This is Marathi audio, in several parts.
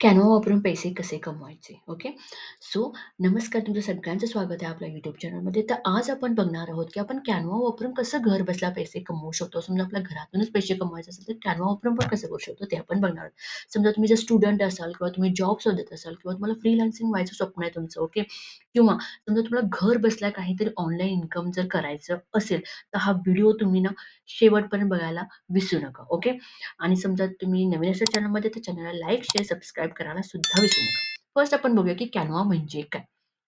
कॅनवा वापरून पैसे कसे कमवायचे ओके सो नमस्कार तुमचं सगळ्यांचं स्वागत आहे आपल्या यूट्यूब चॅनलमध्ये तर आज आपण बघणार आहोत की आपण कॅनवा वापरून कसं घर बसल्या पैसे कमवू शकतो. समजा आपल्या घरातूनच पैसे कमवायचे असेल तर कॅनवा वापरून पण कसं करू शकतो ते आपण बघणार आहोत. समजा तुम्ही जर स्टुडंट असाल किंवा तुम्ही जॉब शोधत असाल किंवा तुम्हाला फ्रीलान्सिंग व्हायचं स्वप्न आहे तुमचं ओके किंवा समजा तुम्हाला घर बसल्या काहीतरी ऑनलाईन इन्कम जर करायचं असेल तर हा व्हिडिओ तुम्ही ना शेवटपर्यंत बघायला विसरू नका ओके आणि समजा तुम्ही नवीन असेल चॅनलमध्ये तर चॅनलला लाईक शेअर सबस्क्राईब करायला सुद्धा विसरू नका. फर्स्ट आपण बघूया की कॅनवा म्हणजे काय.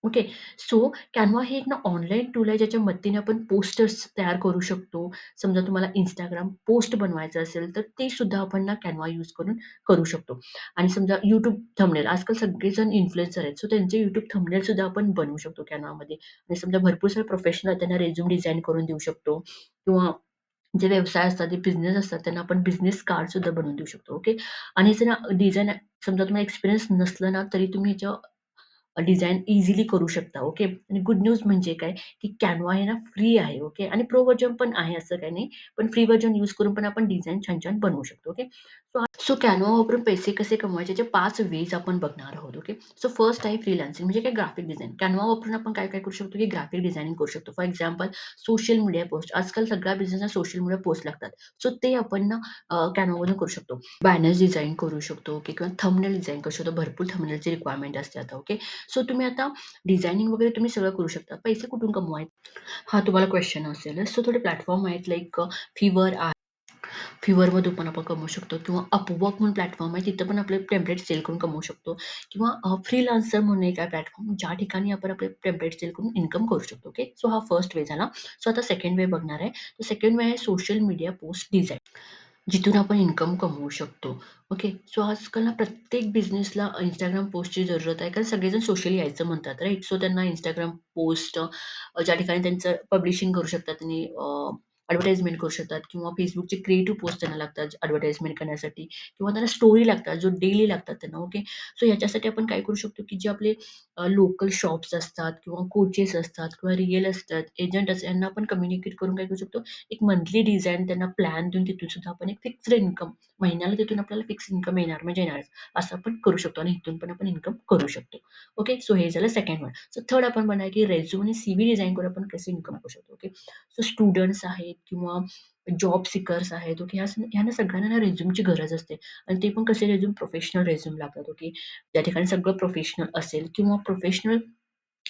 ओके सो कॅनवा हे एक ना ऑनलाईन टूल आहे ज्याच्या मदतीने आपण पोस्टर्स तयार करू शकतो. समजा तुम्हाला इंस्टाग्राम पोस्ट बनवायचं असेल तर ते सुद्धा आपण ना कॅनवा यूज करून करू शकतो. आणि समजा युट्यूब थंबनेल आजकाल सगळेजण इन्फ्लुएन्सर आहेत सो त्यांचे युट्यूब थंबनेल सुद्धा आपण बनवू शकतो कॅनवामध्ये आणि समजा भरपूर सारे प्रोफेशनल त्यांना रेझ्यूम डिझाईन करून देऊ शकतो. किंवा जे व्यवसाय असतात जे बिझनेस असतात त्यांना आपण बिझनेस कार्ड सुद्धा बनवून देऊ शकतो ओके आणि जर डिझाईन समजा तुम्हाला एक्सपिरियन्स नसलं ना तरी तुम्ही ह्याच्या डिझाईन इझिली करू शकता ओके? आणि गुड न्यूज म्हणजे काय? की कॅनवा हे ना फ्री आहे ओके? आणि प्रो व्हर्जन पण आहे असं काही नाही पण फ्री व्हर्जन यूज करून पण आपण डिझाईन छान छान बनवू शकतो ओके? सो सो कॅनवा वापरून पैसे कसे कमवायचे? जे पाच वेज आपण बघणार आहोत ओके? सो फर्स्ट आहे फ्रीलान्सिंग म्हणजे काय? ग्राफिक डिझाईन कॅनवा वापरून आपण काय काय करू शकतो? की ग्राफिक डिझायनिंग करू शकतो. For example social media post आजकाल सगळ्या बिझनेसला सोशल मीडिया पोस्ट लागतात. सो ते आपण ना कॅनवामधून करू शकतो. बॅनर्स डिझाईन करू शकतो ओके? किंवा थंबनेल डिझाईन करू शकतो. भरपूर थंबनेलची रिक्वायरमेंट असते आता ओके? सो तुम्ही आता डिझायनिंग वगैरे तुम्ही सगळं करू शकता. पैसे कुठून कमवायचे? हा तुम्हाला क्वेश्चन असेल. सो थोडे प्लॅटफॉर्म आहेत लाईक फिवर आहे. फिवरमधून पण आपण कमवू शकतो. किंवा अपवर्क म्हणून प्लॅटफॉर्म आहे तिथं पण आपले टेम्पलेट सेल करून कमवू शकतो. किंवा फ्रीलान्सर म्हणून एक आहे प्लॅटफॉर्म ज्या ठिकाणी आपण आपले टेम्पलेट सेल करून इन्कम करू शकतो. ओके सो हा फर्स्ट वे झाला. सो आता सेकंड वे बघणार आहे. तर सेकंड वे आहे सोशल मीडिया पोस्ट डिझाईन जिथून आपण इन्कम कमवू शकतो. ओके सो आजकाल ना प्रत्येक बिझनेसला इंस्टाग्राम पोस्टची जरूरत आहे. कारण सगळेजण सोशल यायचं म्हणतात राईट सो त्यांना इंस्टाग्राम पोस्ट ज्या ठिकाणी त्यांचं पब्लिशिंग करू शकतात आणि ॲडव्हर्टाइजमेंट करू शकतात किंवा फेसबुकचे क्रिएटिव्ह पोस्ट त्यांना लागतात ॲडव्हर्टाइजमेंट करण्यासाठी किंवा त्यांना स्टोरी लागतात जो डेली लागतात त्यांना ओके सो याच्यासाठी आपण काय करू शकतो की जे आपले लोकल शॉप्स असतात किंवा कोचेस असतात किंवा रिअल असतात एजंट असतात यांना आपण कम्युनिकेट करून काय करू शकतो? एक मंथली डिझाईन त्यांना प्लॅन देऊन तिथून सुद्धा आपण एक फिक्स्ड इन्कम महिन्याला तिथून आपल्याला फिक्स इन्कम येणार म्हणजे येणारच असं आपण करू शकतो आणि इथून पण आपण इन्कम करू शकतो ओके सो हे झालं सेकंड वन सो थर्ड आपण म्हणा की रेझ्युम आणि सी व्ही डिझाईन करून आपण कसं इन्कम करू शकतो ओके सो स्टुडंट्स आहेत किंवा जॉब सिकर्स आहेत ओके ह्या ह्यांना सगळ्यांना ना रेझ्यूमची गरज असते. आणि ते पण कसे रेझ्युम प्रोफेशनल रेझ्यूम लागतात ओके त्या ठिकाणी सगळं प्रोफेशनल असेल किंवा प्रोफेशनल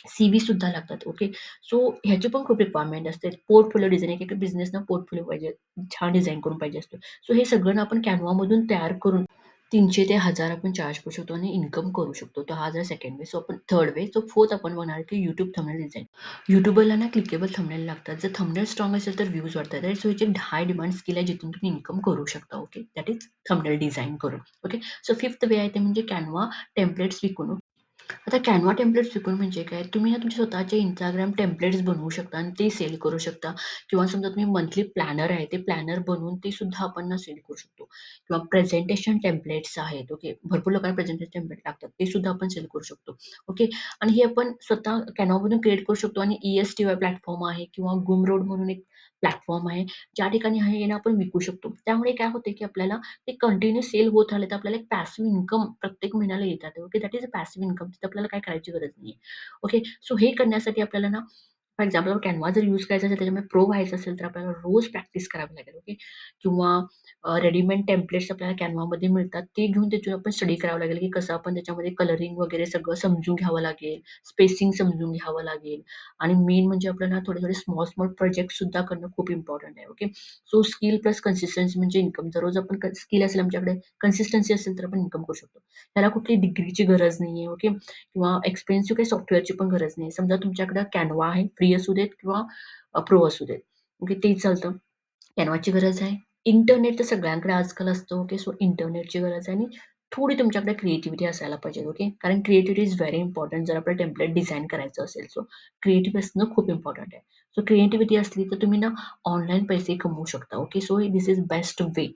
सी व्ही सुद्धा लागतात ओके सो ह्याची पण खूप रिक्वायरमेंट असते. पोर्टफोलिओ डिझाईन एक एक बिझनेसना पोर्टफोलिओ पाहिजे छान डिझाईन करून पाहिजे असतो. सो हे सगळं आपण कॅनवामधून तयार करून तीनशे ते हजार आपण चार्ज करू शकतो आणि इन्कम करू शकतो. तो हा जर सेकंड वे सो आपण थर्ड वे सो फोर्थ आपण बघणार की यूट्यूब थंबनेल डिझाईन यूट्यूबरला ना क्लिकेबल थंबनेल लागतात. जर थंबनेल स्ट्रॉंग असेल तर व्ह्यूज वाढतात. सो याची एक हाय डिमांड स्किल आहे जिथून तुम्ही इन्कम करू शकता okay that is thumbnail design करून ओके सो फिफ्थ वे आहे ते म्हणजे कॅनवा टेम्पलेट्स विकून आता कॅनवा टेम्पलेट्स विकून म्हणजे काय? तुम्ही ना तुमचे स्वतःचे इंस्टाग्राम टेम्पलेट्स बनवू शकता आणि ते सेल करू शकता. किंवा समजा तुम्ही मंथली प्लॅनर आहे ते प्लॅनर बनवून ते सुद्धा आपण ना सेल करू शकतो. किंवा प्रेझेंटेशन टेम्पलेट्स आहेत ओके भरपूर लोकांना प्रेझेंटेशन टेम्पलेट लागतात ते सुद्धा आपण सेल करू शकतो ओके आणि हे आपण स्वतः कॅनवामधून क्रिएट करू शकतो आणि E S T Y platform आहे किंवा गुम रोड म्हणून एक प्लॅटफॉर्म आहे. ज्या ठिकाणी आहे ना आपण विकू शकतो. त्यामुळे काय होते की आपल्याला ते कंटिन्यू सेल होत राहिले तर आपल्याला एक पॅसिव्ह इन्कम प्रत्येक महिन्याला येतात. Okay that is a passive income तिथे आपल्याला काय करायची गरज नाही ओके सो हे करण्यासाठी आपल्याला ना फॉर एक्झाम्पल कॅनवा जर यूज करायचा असेल त्याच्यामुळे प्रो व्हायचं असेल तर आपल्याला रोज प्रॅक्टिस करावी लागेल ओके किंवा रेडीमेड टेम्पलेट्स आपल्याला कॅनवामध्ये मिळतात ते घेऊन त्याच्यावर आपण स्टडी करावं लागेल की कसं आपण त्याच्यामध्ये कलरिंग वगैरे सगळं समजून घ्यावं लागेल स्पेसिंग समजून घ्यावं लागेल. आणि मेन म्हणजे आपल्याला थोडे थोडे स्मॉल स्मॉल प्रोजेक्ट सुद्धा करणं खूप इम्पॉर्टंट आहे okay so skill plus consistency म्हणजे इन्कम जर रोज आपण स्किल असेल आमच्याकडे कन्सिस्टन्सी असेल तर आपण इन्कम करू शकतो. त्याला कुठली डिग्रीची गरज नाही आहे ओके किंवा एक्सपेन्सिव्ह काही सॉफ्टवेअरची पण गरज नाही समजा तुमच्याकडे कॅनवा आहे फ्री फ्री असू देत किंवा प्रो असू देत. ओके ते चालतं. कॅनवाची गरज आहे. इंटरनेट तर सगळ्यांकडे आजकाल असतं ओके सो इंटरनेटची गरज आहे आणि थोडी तुमच्याकडे क्रिएटिव्हिटी असायला पाहिजे ओके कारण क्रिएटिव्हिटी इज व्हेरी इम्पॉर्टंट जर आपलं टेम्पलेट डिझाईन करायचं असेल सो क्रिएटिव्ह असणं खूप इम्पॉर्टंट आहे. सो क्रिएटिव्हिटी असली तर तुम्ही ना ऑनलाईन पैसे कमवू शकता okay so this is best way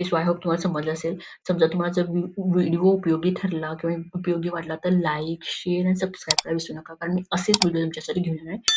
so I hope तुम्हाला समजलं असेल. समजा तुम्हाला जर व्हिडिओ उपयोगी ठरला किंवा उपयोगी वाटला तर लाईक शेअर आणि सबस्क्राईब करायला विसरू नका. कारण मी असेच व्हिडिओ तुमच्यासाठी घेऊन येणार आहे.